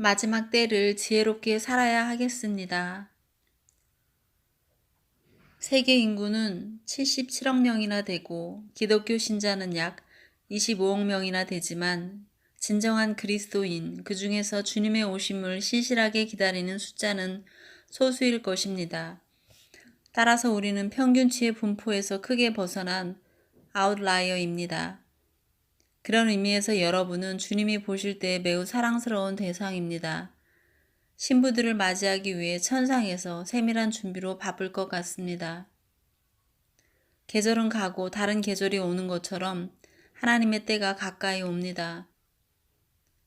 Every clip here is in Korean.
마지막 때를 지혜롭게 살아야 하겠습니다. 세계 인구는 77억 명이나 되고 기독교 신자는 약 25억 명이나 되지만 진정한 그리스도인, 그 중에서 주님의 오심을 신실하게 기다리는 숫자는 소수일 것입니다. 따라서 우리는 평균치의 분포에서 크게 벗어난 아웃라이어입니다. 그런 의미에서 여러분은 주님이 보실 때 매우 사랑스러운 대상입니다. 신부들을 맞이하기 위해 천상에서 세밀한 준비로 바쁠 것 같습니다. 계절은 가고 다른 계절이 오는 것처럼 하나님의 때가 가까이 옵니다.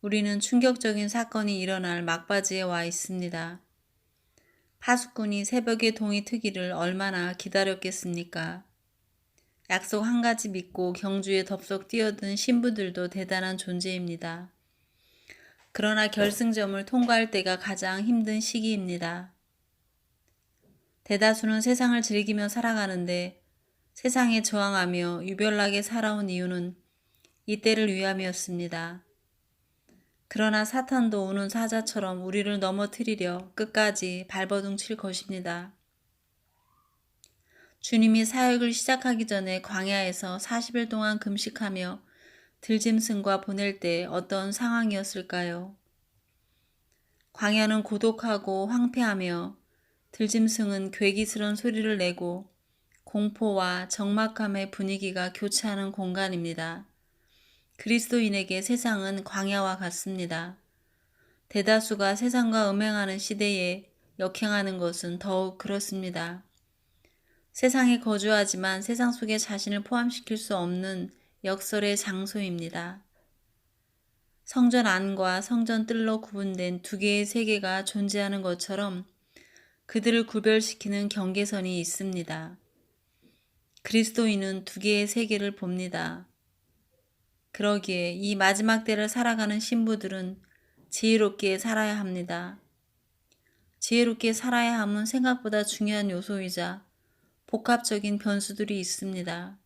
우리는 충격적인 사건이 일어날 막바지에 와 있습니다. 파수꾼이 새벽에 동이 트기를 얼마나 기다렸겠습니까? 약속 한 가지 믿고 경주에 덥석 뛰어든 신부들도 대단한 존재입니다. 그러나 결승점을 통과할 때가 가장 힘든 시기입니다. 대다수는 세상을 즐기며 살아가는데 세상에 저항하며 유별나게 살아온 이유는 이때를 위함이었습니다. 그러나 사탄도 우는 사자처럼 우리를 넘어뜨리려 끝까지 발버둥 칠 것입니다. 주님이 사역을 시작하기 전에 광야에서 40일 동안 금식하며 들짐승과 보낼 때 어떤 상황이었을까요? 광야는 고독하고 황폐하며 들짐승은 괴기스런 소리를 내고 공포와 적막함의 분위기가 교차하는 공간입니다. 그리스도인에게 세상은 광야와 같습니다. 대다수가 세상과 음행하는 시대에 역행하는 것은 더욱 그렇습니다. 세상에 거주하지만 세상 속에 자신을 포함시킬 수 없는 역설의 장소입니다. 성전 안과 성전 뜰로 구분된 두 개의 세계가 존재하는 것처럼 그들을 구별시키는 경계선이 있습니다. 그리스도인은 두 개의 세계를 봅니다. 그러기에 이 마지막 때를 살아가는 신부들은 지혜롭게 살아야 합니다. 지혜롭게 살아야 함은 생각보다 중요한 요소이자 복합적인 변수들이 있습니다.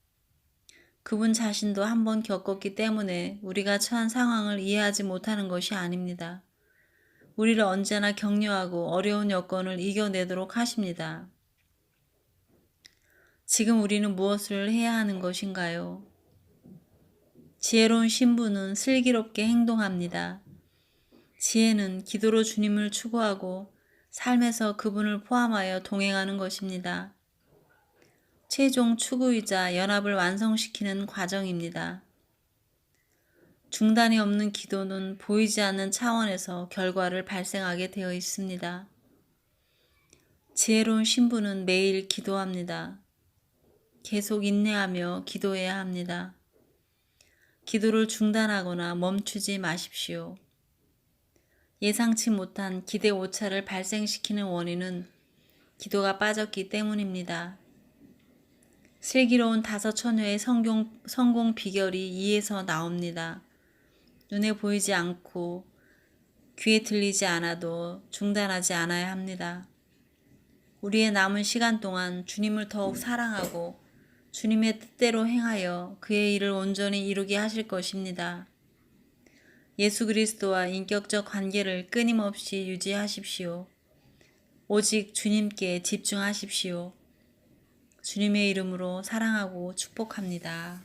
그분 자신도 한번 겪었기 때문에 우리가 처한 상황을 이해하지 못하는 것이 아닙니다. 우리를 언제나 격려하고 어려운 여건을 이겨내도록 하십니다. 지금 우리는 무엇을 해야 하는 것인가요? 지혜로운 신부는 슬기롭게 행동합니다. 지혜는 기도로 주님을 추구하고 삶에서 그분을 포함하여 동행하는 것입니다. 최종 추구이자 연합을 완성시키는 과정입니다. 중단이 없는 기도는 보이지 않는 차원에서 결과를 발생하게 되어 있습니다. 지혜로운 신부는 매일 기도합니다. 계속 인내하며 기도해야 합니다. 기도를 중단하거나 멈추지 마십시오. 예상치 못한 기대 오차를 발생시키는 원인은 기도가 빠졌기 때문입니다. 슬기로운 다섯 처녀의 성공, 성공 비결이 이에서 나옵니다. 눈에 보이지 않고 귀에 들리지 않아도 중단하지 않아야 합니다. 우리의 남은 시간 동안 주님을 더욱 사랑하고 주님의 뜻대로 행하여 그의 일을 온전히 이루게 하실 것입니다. 예수 그리스도와 인격적 관계를 끊임없이 유지하십시오. 오직 주님께 집중하십시오. 주님의 이름으로 사랑하고 축복합니다.